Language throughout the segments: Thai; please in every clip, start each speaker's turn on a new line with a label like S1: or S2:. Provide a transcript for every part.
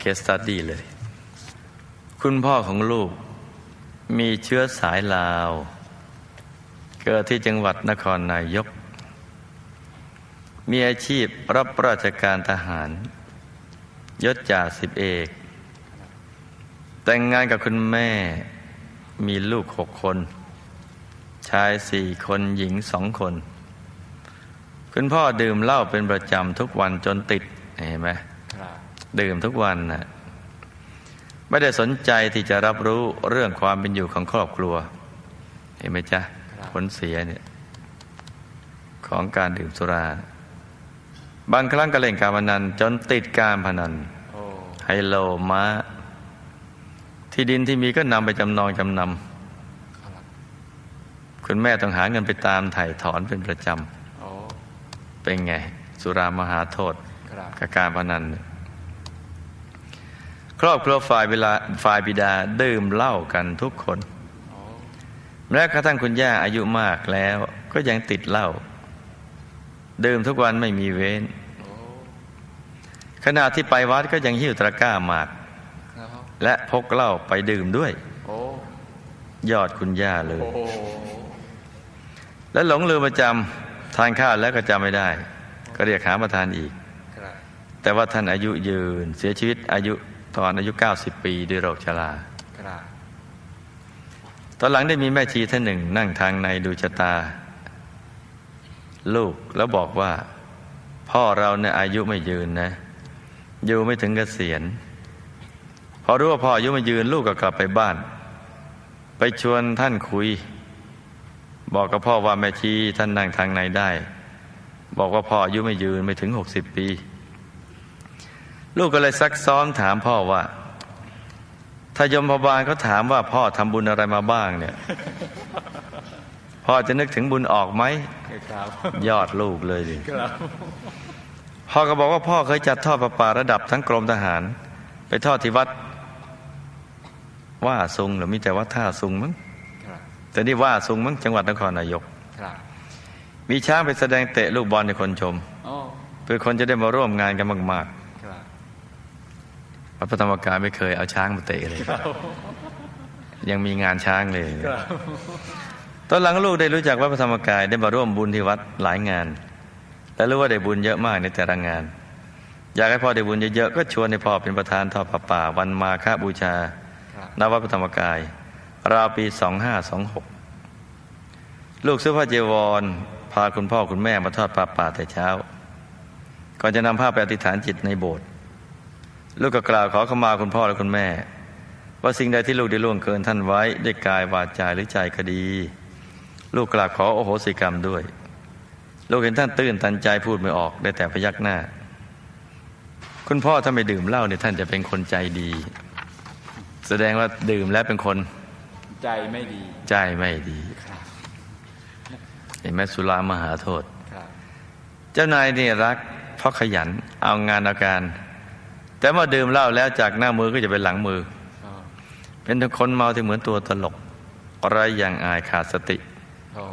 S1: เคสตัดดี้เลย คุณพ่อของลูกมีเชื้อสายลาว เกิดที่จังหวัดนครนายก มีอาชีพรับราชการทหาร ยศจ่าสิบเอก แต่งงานกับคุณแม่มีลูกหกคน ชายสี่คนหญิงสองคน คุณพ่อดื่มเหล้าเป็นประจำทุกวันจนติดเห็นไหม ดื่มทุกวันนะไม่ได้สนใจที่จะรับรู้เรื่องความเป็นอยู่ของครอบครัว เห็นไหมจ๊ะ ผลเสียเนี่ยของการดื่มสุรา บางครั้งก็เล่นการพนัน จนติดการพนัน
S2: โอ้
S1: ไฮโลม้าที่ดินที่มีก็นำไปจำนองจำน
S2: ครับำ
S1: คุณแม่ต้องหาเงินไปตามถ่ายถอนเป็นประจ
S2: โอ้ำ
S1: เป็นไง สุรามหาโทษ
S2: ครับ
S1: กับการพนันเนี่ย ครอบครัวฝ่ายเวลาฝ่ายบิดาดื่มเหล้ากันทุกคน
S2: โอ้
S1: แม้กระทั่งคุณย่าอายุมากแล้ว ก็ยังติดเหล้าดื่มทุกวันไม่มีเว้น
S2: โอ้
S1: ขณะที่ไปวัดก็ยังหิ้วตะกร้าหมาก
S2: ครับ
S1: และพกเหล้าไปดื่มด้วย
S2: โอ้
S1: ยอดคุณย่าเลย
S2: โอ้
S1: แล้วหลงลืมประจำทานข้าวแล้วก็จำไม่ได้ ก็เรียกหามาทานอีก
S2: ครับ
S1: แต่ว่าท่านอายุยืนเสียชีวิตอายุ ตอนอายุ 90 ปีด้วยโรคชรา
S2: ครับ
S1: ตอนหลังได้มีแม่ชีท่านหนึ่ง นั่งทางในดูชะตา ลูกแล้วบอกว่า พ่อเราเนี่ยอายุไม่ยืนนะ อยู่ไม่ถึงเกษียณพอรู้ว่าพ่ออายุไม่ยืนลูกก็กลับไปบ้าน ไปชวนท่านคุย บอกกับพ่อว่าแม่ชีท่านนั่งทางในได้ บอกว่าพ่ออายุไม่ยืนไม่ถึงหกสิบปี ลูกก็เลยซักซ้อมถามพ่อว่า ถ้ายมพบาลเขาถามว่าพ่อทำบุญอะไรมาบ้างเนี่ย พ่อจะนึกถึงบุญออกไหม
S2: ครับ
S1: ยอดลูกเลยดิ
S2: ครับ
S1: พ่อก็บอกว่าพ่อเคยจัดทอดประปาระดับทั้งกรมทหาร ไปทอดที่วัด ว่าซุงหรือมีแต่ว่าท่าซุงมั้ง
S2: ครับ
S1: แต่นี่ว่าซุงมั้งจังหวัดนครนายก
S2: ครับ
S1: มีช้างไปแสดงเตะลูกบอลในคนชม
S2: โอ้
S1: เพื่อคนจะได้มาร่วมงานกันมาก
S2: ครับ
S1: ๆ วัดพระธรรมกายไม่เคยเอาช้างมาเตะเลย ยังมีงานช้างเลย
S2: ครับ
S1: ตอนหลังลูกได้รู้จักวัดพระธรรมกายได้มาร่วมบุญที่วัดหลายงาน และรู้ว่าได้บุญเยอะมากในแต่ละงาน อยากให้พ่อได้บุญเยอะๆก็ชวนให้พ่อเป็นประธานทอดผ้าป่า วันมาฆบูชา
S2: ครับ
S1: ณวัดพระธรรมกาย ราวปี 2526 ลูกซื้อผ้าเจวร พาคุณพ่อคุณแม่มาทอดผ้าป่าแต่เช้า ก่อนจะนำผ้าไปอธิษฐานจิตในโบสถ์ ลูกก็กล่าวขอขมาคุณพ่อและคุณแม่ ว่าสิ่งใดที่ลูกได้ล่วงเกินท่านไว้ด้วยกายวาจาหรือใจก็ดี ลูกกราบขอโอโหสิกรรมด้วย ลูกเห็นท่านตื่นตันใจพูดไม่ออกได้แต่พยักหน้า คุณพ่อถ้าไม่ดื่มเหล้าเนี่ยท่านจะเป็นคนใจดี แสดงว่าดื่มแล้วเป็นคน
S2: ใจไม่ดี
S1: ใจไม่ดี
S2: ครับ
S1: เห็นไหมสุรามหาโทษ
S2: ครับ
S1: เจ้านายนี่รักเพราะขยันเอางานเอาการ แต่เมื่อดื่มเหล้าแล้วจากหน้ามือก็จะเป็นหลังมือ
S2: โอ้
S1: เป็นคนเมาที่เหมือนตัวตลกไร้อย่างอายขาดสติ
S2: โอ้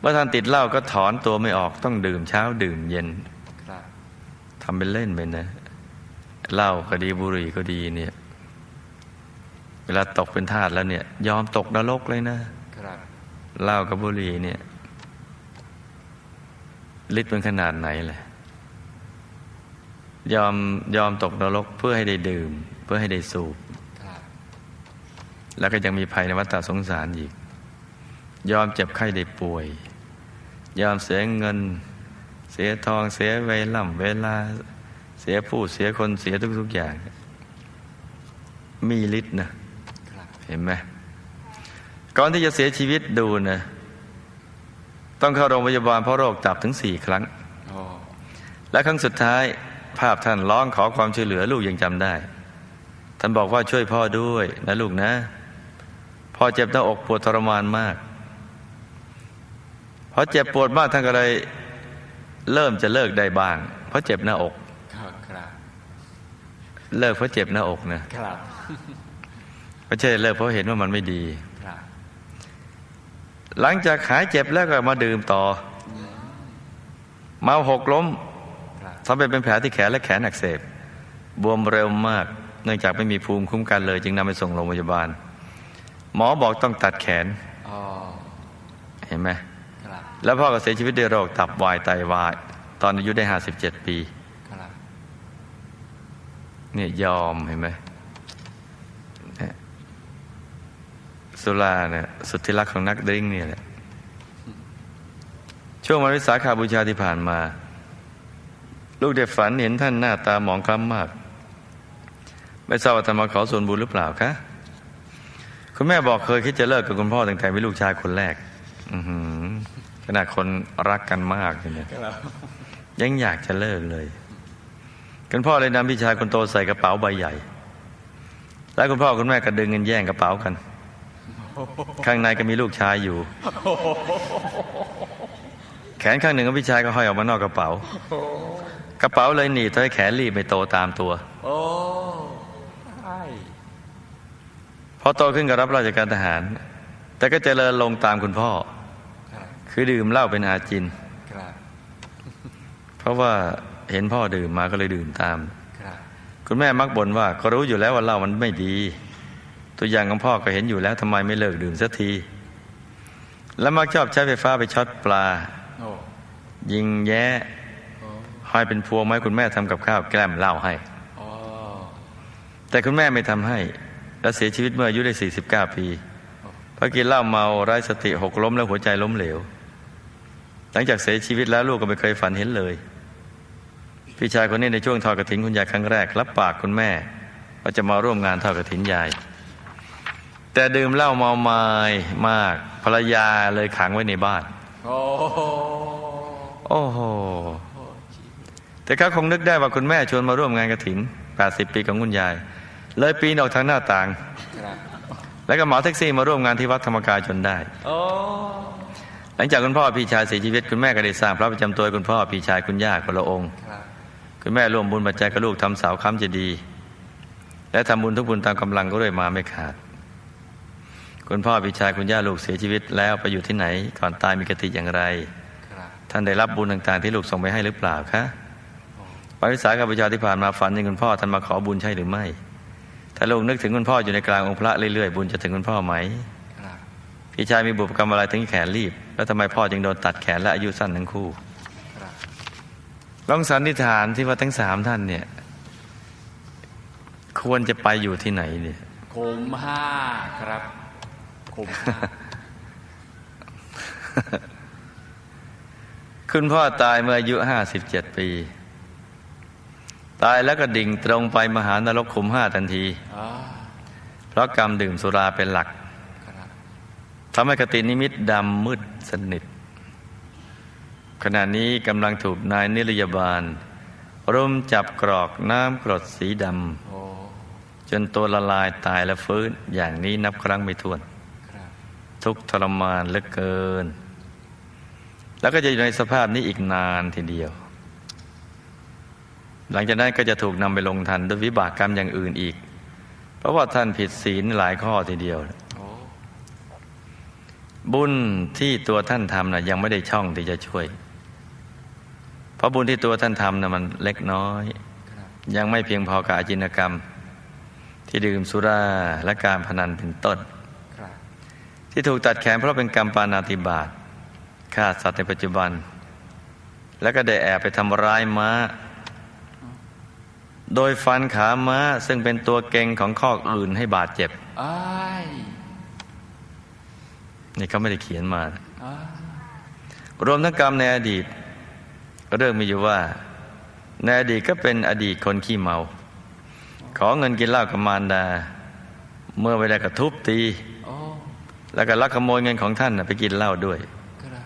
S1: เมื่อท่านติดเหล้าก็ถอนตัวไม่ออกต้องดื่มเช้าดื่มเย็น
S2: ครับ
S1: ทำเป็นเล่นไปนะเหล้าก็ดีบุหรี่ก็ดีเนี่ย เวลาตกเป็นทาสแล้วเนี่ย ยอมตกนรกเลยนะครับเหล้ากับบุหรี่เนี่ยฤทธิ์เป็นขนาดไหนเลย ยอมยอมตกนรกเพื่อให้ได้ดื่ม เพื่อให้ได้สูบ
S2: ครับ
S1: แล้วก็ยังมีภัยในวัฏสงสารอีก ยอมเจ็บไข้ได้ป่วย ยอมเสียเงิน เสียทองเสียเวล่ำเวลา เสียผู้เสียคนเสียทุกๆอย่าง มีฤทธิ์นะ
S2: ครับ
S1: เห็นไหมก่อนที่จะเสียชีวิตดูนะต้องเข้าโรงพยาบาลเพราะโรคตับถึงสี่ครั้ง
S2: โอ้
S1: และครั้งสุดท้าย ภาพท่านร้องขอความช่วยเหลือลูกยังจำได้ ท่านบอกว่าช่วยพ่อด้วยนะลูกนะ พ่อเจ็บหน้าอกปวดทรมานมากพอเจ็บปวดมากท่านก็เลยเริ่มจะเลิกได้บ้าง เพราะเจ็บหน้าอก
S2: ครับครับ
S1: เลิกเพราะเจ็บหน้าอกนะครับไม่ใช่เลิกเพราะเห็นว่ามันไม่ดี
S2: ครับ
S1: หลังจากหายเจ็บแล้วก็มาดื่มต่อเมาหกล้ม
S2: ครับ
S1: ทำให้เป็นแผลที่แขนและแขนอักเสบบวมเร็วมาก เนื่องจากไม่มีภูมิคุ้มกันเลย จึงนำไปส่งโรงพยาบาล หมอบอกต้องตัดแขน
S2: อ๋อ
S1: เห็นไหม
S2: ครับ
S1: แล้วพ่อก็เสียชีวิตด้วยโรคตับวายไตวาย ตอนอายุได้57ปี
S2: ครับ
S1: เนี่ยยอมเห็นไหมเนี่ยสุราเนี่ยสุดที่รักของนักดริ้งเนี่ยแหละช่วงวันวิสาขาบูชาที่ผ่านมา ลูกได้ฝันเห็นท่านหน้าตาหมองคล้ำมาก ไม่ทราบว่าท่านมาขอส่วนบุญหรือเปล่าคะคุณแม่บอกเคยคิดจะเลิกกับคุณพ่อตั้งแต่มีลูกชายคนแรกอขนาดคนรักกันมากเนี่ยยังอยากจะเลิกเลยคุณพ่อเลยนำพี่ชายคนโตใส่กระเป๋าใบใหญ่ แล้วคุณพ่อคุณแม่ก็ดึงเงินแย่งกระเป๋ากัน ข้างในก็มีลูกชายอยู่ แขนข้างหนึ่งของพี่ชายก็ห้อยออกมานอกกระเป๋า กระเป๋าเลยหนีบทำให้แขนรีบไม่โตตามตัว
S2: โอ้ใช่
S1: พอโตขึ้นก็รับราชการทหาร แต่ก็เจริญลงตามคุณพ่อ
S2: ครับ
S1: คือดื่มเหล้าเป็นอาจิน
S2: ครับ
S1: เพราะว่าเห็นพ่อดื่มมาก็เลยดื่มตาม
S2: ครับ
S1: คุณแม่มักบ่นว่า ก็รู้อยู่แล้วว่าเหล้ามันไม่ดี ตัวอย่างของพ่อก็เห็นอยู่แล้วทำไมไม่เลิกดื่มสักที แล้วมักชอบใช้ไฟฟ้าไปช็อตปลา
S2: โอ้
S1: ยิงแย้
S2: โอ้
S1: ห้อยเป็นพวงไม้คุณแม่ทำกับข้าวแกล้มเหล้าให้
S2: อ๋อ
S1: แต่คุณแม่ไม่ทำให้ และเสียชีวิตเมื่ออายุได้ 49 ปีเพราะกินเหล้าเมาไร้สติหกล้มแล้วหัวใจล้มเหลว หลังจากเสียชีวิตแล้วลูกก็ไม่เคยฝันเห็นเลย พี่ชายคนนี้ในช่วงทอดกระถินคุณยายครั้งแรกรับปากคุณแม่ว่าจะมาร่วมงานทอดกระถินยาย แต่ดื่มเหล้าเมาไม้มากภรรยาเลยขังไว้ในบ้าน
S2: โอ้
S1: โอ้โห แต่เขาคงนึกได้ว่าคุณแม่ชวนมาร่วมงานกระถิน 80 ปีของคุณยาย เลยปีนออกทางหน้าต่าง แล้วก็หมาแท็กซี่มาร่วมงานที่วัดธรรมกายจนได้หลังจากคุณพ่อพี่ชายเสียชีวิตคุณแม่ก็ได้สร้างพระประจำตัวคุณพ่อพี่ชายคุณย่าคนละองค์
S2: คุ
S1: ณแม่ร่วมบุญปัจจัยกับลูกทำเสาค้ำเจดีย์และทำบุญทุกบุญตามกำลังก็ด้วยมาไม่ขาด คุณพ่อพี่ชายคุณย่าลูกเสียชีวิตแล้วไปอยู่ที่ไหนก่อนตายมีกติอย่างไร ท่านได้รับบุญต่างๆ ที่ลูกส่งไปให้หรือเปล่าคะ
S2: โอ้
S1: วันวิสาขบูชาที่ผ่านมาฝันถึงคุณพ่อท่านมาขอบุญใช่หรือไม่ ถ้าลูกนึกถึงคุณพ่ออยู่ในกลางองค์พระเรื่อยๆบุญจะถึงคุณพ่อไหม
S2: ครับ
S1: พี่ชายมีบุพกรรมอะไรถึงแขนรีบ แล้วทำไมพ่อจึงโดนตัดแขนและอายุสั้นทั้งคู่
S2: ครับ
S1: ลองสันนิษฐานที่ว่าทั้งสามท่านเนี่ย ควรจะไปอยู่ที่ไหนเนี่ย
S2: คมห้าครับคมห้า
S1: คุณพ่อตายเมื่ออายุห้าสิบเจ็ดปี ตายแล้วก็ดิ่งตรงไปมหานรกขุมห้าทันที
S2: อ๋อ
S1: เพราะกรรมดื่มสุราเป็นหลัก
S2: ครับ
S1: ทำให้กตินิมิตดำมืดสนิท ขณะนี้กำลังถูกนายนิรยาบาลรุมจับกรอกน้ำกรดสีด
S2: โอ้ำ
S1: จนตัวละลายตายและฟื้นอย่างนี้นับครั้งไม่ถ้วน
S2: ครับ
S1: ทุกข์ทรมานเหลือเกิน แล้วก็จะอยู่ในสภาพนี้อีกนานทีเดียว หลังจากนั้นก็จะถูกนำไปลงทันด้วยวิบากกรรมอย่างอื่นอีก เพราะว่าท่านผิดศีลหลายข้อทีเดียว บุญที่ตัวท่านทำนะยังไม่ได้ช่องที่จะช่วย เพราะบุญที่ตัวท่านทำนะมันเล็กน้อย ยังไม่เพียงพอกับอาจินกรรม ที่ดื่มสุราและการพนันเป็นต้น ที่ถูกตัดแขนเพราะเป็นกรรมปานาติบาตฆ่าสัตว์ในปัจจุบัน แล้วก็ได้แอบไปทำร้ายม้า โดยฟันขาม้าซึ่งเป็นตัวเก่งของข้อกอื่นให้บาดเจ็บ
S2: อ้าย
S1: นี่เขาไม่ได้เขียนมา
S2: อ้าย
S1: รวมทั้งกรรมในอดีต เรื่องมีอยู่ว่า ในอดีตก็เป็นอดีตคนขี้เมา ขอเงินกินเหล้ากับมารดา เมื่อไม่ได้ก็ทุบตี
S2: โอ้
S1: แล้วก็ลักขโมยเงินของท่านน่ะไปกินเหล้าด้วย
S2: ครับ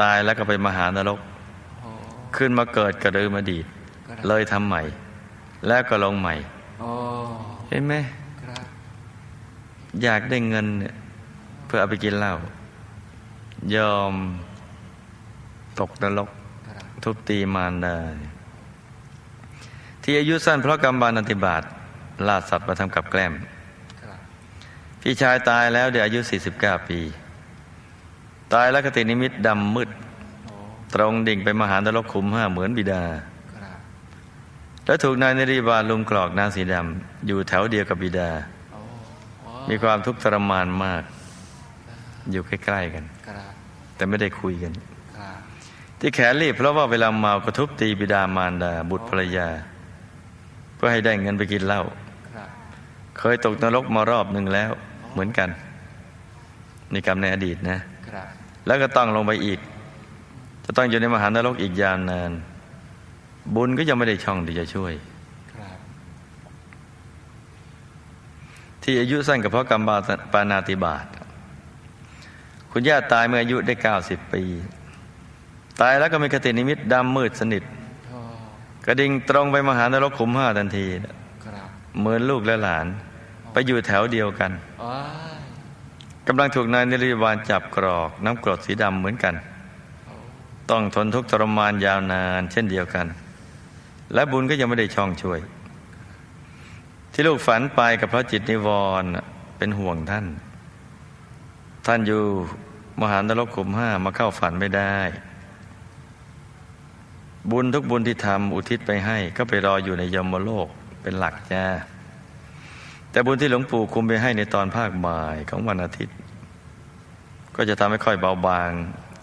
S1: ตายแล้วก็ไปมหานรก
S2: โอ้
S1: ขึ้นมาเกิดกระดือมอดีต
S2: ครับ
S1: เลยทำใหม่ แล้วก็ลงใหม่
S2: โอ้
S1: เห็นไหม
S2: ครับ
S1: อยากได้เงินเนี่ยเพื่อเอาไปกินเหล้ายอมตกนรก
S2: ครับ
S1: ทุบตีมารดาที่อายุสั้นเพราะกรรมบานอติบาตล่าสัตว์มาทำกับแกล้ม
S2: ครับ
S1: พี่ชายตายแล้วเดี๋ยวอายุ 49 ปี ตายแล้วกตินิมิตดำมืด
S2: โอ้
S1: ตรงดิ่งไปมหานรกขุมห้าเหมือนบิดา
S2: ครับ
S1: แล้วถูกนายนรีบาลลุมกรอกน้ำสีดำอยู่แถวเดียวกับบิดา มีความทุกข์ทรมานมาก อยู่ใกล้ๆกัน แต่ไม่ได้คุยกัน ที่แขนรีบเพราะว่าเวลาเมากระทุบตีบิดามารดา บุตรภรรยา เพื่อให้ได้เงินไปกินเหล้าเคยตกนรกมารอบหนึ่งแล้ว เหมือนกันนี่กรรมในอดีตนะ แล้วก็ต้องลงไปอีก จะต้องอยู่ในมหานรกอีกยาวนาน บุญก็ยังไม่ได้ช่องที่จะช่วย
S2: ครับ
S1: ที่อายุสั้นก็เพราะกรรมบาปานาติบาตคุณย่าตายเมื่ออายุได้90ปี ตายแล้วก็มีคตินิมิตดำมืดสนิท
S2: โอ้
S1: กระดิ่งตรงไปมหานรกขุมห้าทันที
S2: ครับ
S1: เหมือนลูกและหลาน ไปอยู่แถวเดียวกัน
S2: ว้าย
S1: กำลังถูกนายนิริวานจับกรอก น้ำกรดสีดำเหมือนกัน
S2: โอ้
S1: ต้องทนทุกข์ทรมานยาวนาน เช่นเดียวกัน และบุญก็ยังไม่ได้ช่องช่วย ที่ลูกฝันไปกับพระจิตนิวรณ์เป็นห่วงท่าน ท่านอยู่มหานรกขุมห้ามาเข้าฝันไม่ได้ บุญทุกบุญที่ทำอุทิศไปให้ ก็ไปรออยู่ในยมโลกเป็นหลักจ้าแต่บุญที่หลวงปู่คุมไปให้ในตอนภาคบ่ายของวันอาทิตย์ ก็จะทำให้ค่อยเบาบาง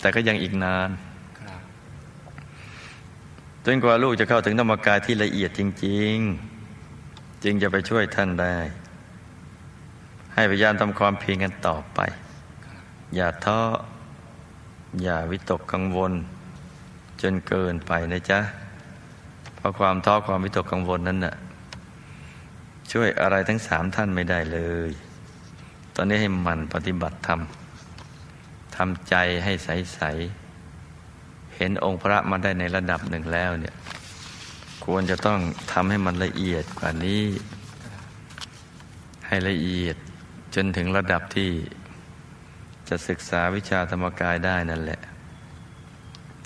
S1: แต่ก็ยังอีกนาน นกว่าลูกจะเข้าถึงธรรมกายที่ละเอียดจริง ๆ จึงจะไปช่วยท่านได้ ให้พยายามทำความเพียรกันต่อไป อย่าท้ออย่าวิตกกังวล จนเกินไปนะจ๊ะเพราะความท้อความวิตกกังวลนั้นน่ะช่วยอะไรทั้งสามท่านไม่ได้เลย ตอนนี้ให้มันปฏิบัติธรรมทำใจให้ใส ๆ เห็นองค์พระมาได้ในระดับหนึ่งแล้วเนี่ย ควรจะต้องทำให้มันละเอียดกว่านี้ ให้ละเอียดจนถึงระดับที่จะศึกษาวิชาธรรมกายได้นั่นแหละ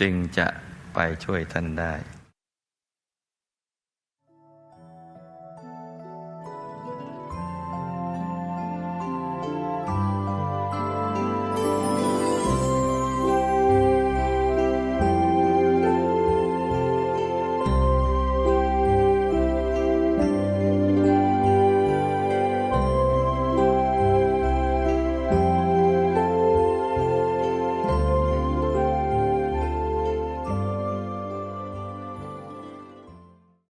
S1: จึงจะไปช่วยท่านได้